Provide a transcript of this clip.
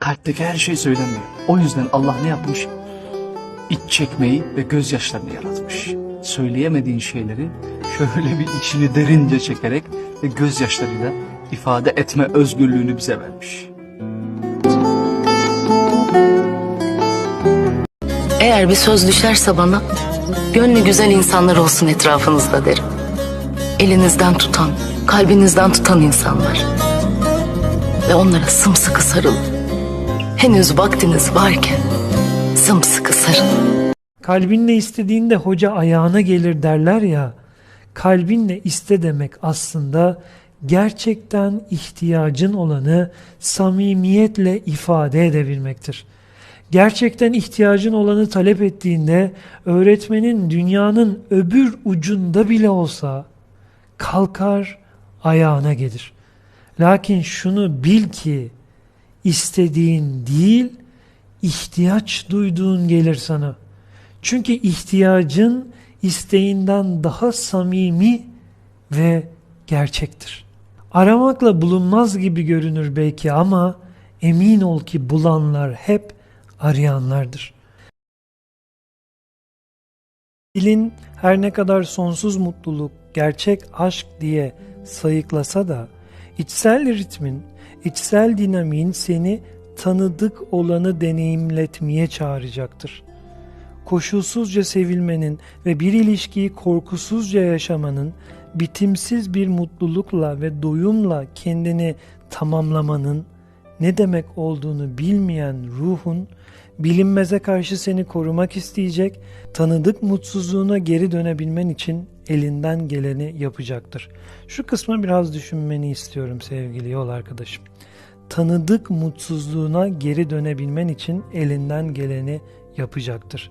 Kalpteki her şey söylenmiyor. O yüzden Allah ne yapmış? İç çekmeyi ve gözyaşlarını yaratmış. Söyleyemediğin şeyleri şöyle bir içini derince çekerek ve gözyaşlarıyla ifade etme özgürlüğünü bize vermiş. Eğer bir söz düşerse bana, gönlü güzel insanlar olsun etrafınızda derim. Elinizden tutan, kalbinizden tutan insanlar. Ve onlara sımsıkı sarılın. Henüz vaktiniz varken sımsıkı sarılın. Kalbinle istediğinde hoca ayağına gelir derler ya. Kalbinle iste demek aslında gerçekten ihtiyacın olanı samimiyetle ifade edebilmektir. Gerçekten ihtiyacın olanı talep ettiğinde öğretmenin dünyanın öbür ucunda bile olsa kalkar ayağına gelir. Lakin şunu bil ki istediğin değil ihtiyaç duyduğun gelir sana. Çünkü ihtiyacın isteğinden daha samimi ve gerçektir. Aramakla bulunmaz gibi görünür belki ama emin ol ki bulanlar hep arayanlardır. Dilin her ne kadar sonsuz mutluluk, gerçek aşk diye sayıklasa da içsel ritmin, içsel dinamiğin seni tanıdık olanı deneyimletmeye çağıracaktır. Koşulsuzca sevilmenin ve bir ilişkiyi korkusuzca yaşamanın, bitimsiz bir mutlulukla ve doyumla kendini tamamlamanın ne demek olduğunu bilmeyen ruhun, bilinmeze karşı seni korumak isteyecek, tanıdık mutsuzluğuna geri dönebilmen için elinden geleni yapacaktır. Şu kısmı biraz düşünmeni istiyorum sevgili yol arkadaşım. Tanıdık mutsuzluğuna geri dönebilmen için elinden geleni yapacaktır.